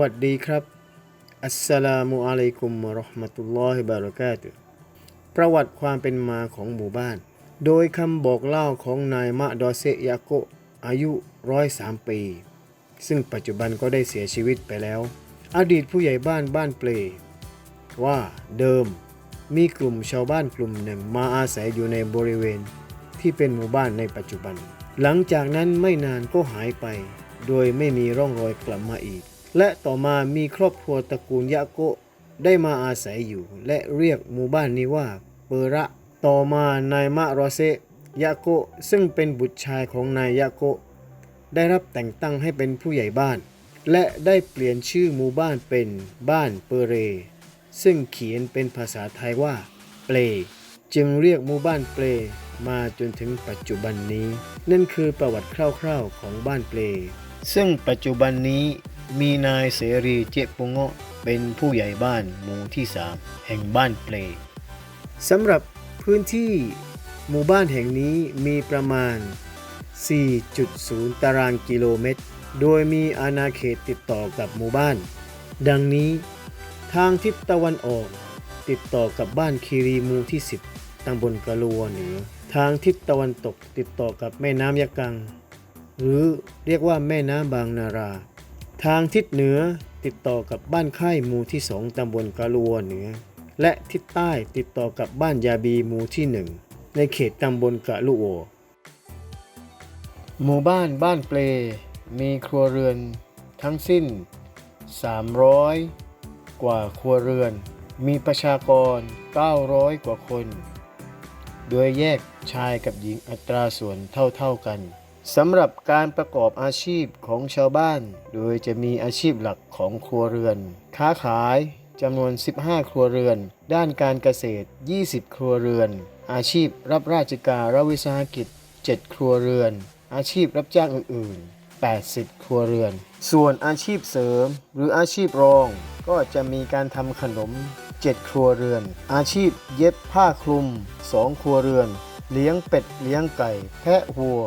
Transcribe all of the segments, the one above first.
วัสดีครับ อัสสลามุอะลัยกุมวะราะห์มะตุลลอฮิบะเราะกาตุฮ์ประวัติความเป็นมาของหมู่บ้าน โดยคำบอกเล่าของนายมะดอเซยาโกะอายุร้อยสามปี ซึ่งปัจจุบันก็ได้เสียชีวิตไปแล้ว อดีตผู้ใหญ่บ้านบ้านเปลว่าเดิมมีกลุ่มชาวบ้านกลุ่มหนึ่งมาอาศัยอยู่ในบริเวณที่เป็นหมู่บ้านในปัจจุบัน หลังจากนั้นไม่นานก็หายไป โดยไม่มีร่องรอยกลับมาอีก และต่อมามีครอบครัวตระกูลยะโกะได้มาอาศัยอยู่ และเรียกหมู่บ้านนี้ว่าเประต่อมานายมะรอเซยะโกะซึ่งเป็นบุตรชายของนายยะโกะได้รับแต่งตั้งให้เป็นผู้ใหญ่บ้าน และได้เปลี่ยนชื่อหมู่บ้านเป็นบ้านเปเร ซึ่งเขียนเป็นภาษาไทยว่า เปล จึงเรียกหมู่บ้านเปลมาจนถึงปัจจุบันนี้ นั่นคือประวัติคร่าวๆของบ้านเปล ซึ่งปัจจุบันนี้ มีนายเสรีเจปงเงเป็นผู้ใหญ่บ้านหมู่ที่ 3 แห่งบ้านเปลสำหรับพื้นที่หมู่บ้านแห่งนี้มีประมาณ 4.0 ตารางกิโลเมตร โดยมีอาณาเขตติดต่อกับหมู่บ้าน ดังนี้ทางทิศตะวันออก ติดต่อกับบ้านคีรีหมูที่ 10ตำบลกะลัวเหนือ ทางทิศตะวันตกติดต่อกับแม่น้ำยะกัง หรือเรียกว่าแม่น้ำบางนารา ทางทิศเหนือติดต่อกับบ้านค่ายหมู่ที่ 2ตำบลกะลัวเหนือ และทิศใต้ติดต่อกับบ้านยาบีหมู่ที่ 1 ในเขตตำบลกะลุโอ หมู่บ้านบ้านเปล มีครัวเรือนทั้งสิ้น 300 กว่าครัวเรือน มีประชากร 900 กว่าคน โดยแยกชายกับหญิงอัตราส่วนเท่าๆกัน สำหรับการประกอบอาชีพของชาวบ้าน โดยจะมีอาชีพหลักของครัวเรือน ค้าขายจำนวน 15 ครัวเรือน ด้านการเกษตร 20 ครัวเรือน อาชีพรับราชการรัฐวิสาหกิจ 7 ครัวเรือน อาชีพรับจ้างอื่น ๆ 80 ครัวเรือน ส่วนอาชีพเสริมหรืออาชีพรอง ก็จะมีการทำขนม 7 ครัวเรือน อาชีพเย็บผ้าคลุม 2 ครัวเรือน เลี้ยงเป็ด เลี้ยงไก่ แพะวัว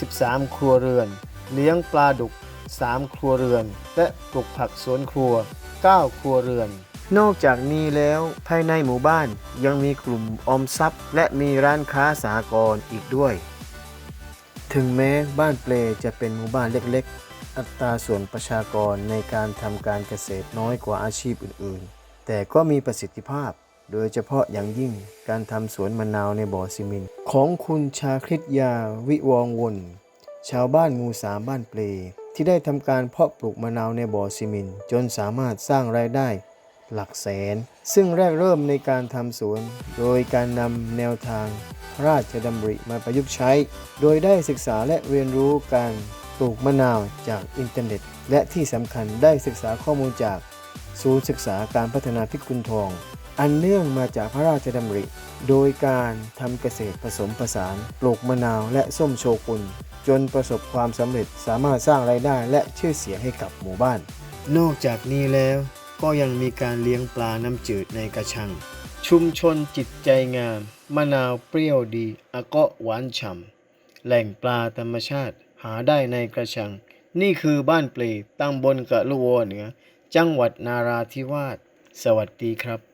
13 ครัวเรือน เลี้ยงปลาดุก 3 ครัวเรือน และปลูกผักสวนครัว 9 ครัวเรือน นอกจากนี้แล้วภายในหมู่บ้านยังมีกลุ่มออมทรัพย์ และมีร้านค้าสากลอีกด้วย ถึงแม้บ้านเปลจะเป็นหมู่บ้านเล็กๆ อัตราส่วนประชากรในการทำการเกษตรน้อยกว่าอาชีพอื่นๆ แต่ก็มีประสิทธิภาพ โดยเฉพาะอย่างยิ่งการทำสวนมะนาวในบ่อซีเมนต์ของคุณชาคริตยาวิวองวนชาวบ้านหมู่สามบ้านเปลที่ได้ทำการเพาะปลูกมะนาวในบ่อซีเมนต์จนสามารถสร้างรายได้หลักแสน ซึ่งแรกเริ่มในการทำสวน โดยการนำแนวทางพระราชดำริมาประยุกต์ใช้ โดยได้ศึกษาและเรียนรู้การปลูกมะนาวจากอินเทอร์เน็ต และที่สำคัญได้ศึกษาข้อมูลจากศูนย์ศึกษาการพัฒนาพิกุลทอง อันเนื่องมาจากพระราชดำริ โดยการทำเกษตรผสมผสาน ปลูกมะนาวและส้มโชกุน จนประสบความสำเร็จสามารถสร้างรายได้และชื่อเสียงให้กับหมู่บ้าน นอกจากนี้แล้วก็ยังมีการเลี้ยงปลาน้ำจืดในกระชัง ชุมชนจิตใจงาม มะนาวเปรี้ยวดีอาเกาะหวานฉ่ำแหล่งปลาธรรมชาติหาได้ในกระชัง นี่คือบ้านเปลตำบลกะลุโวเหนือ จังหวัดนาราธิวาส สวัสดีครับ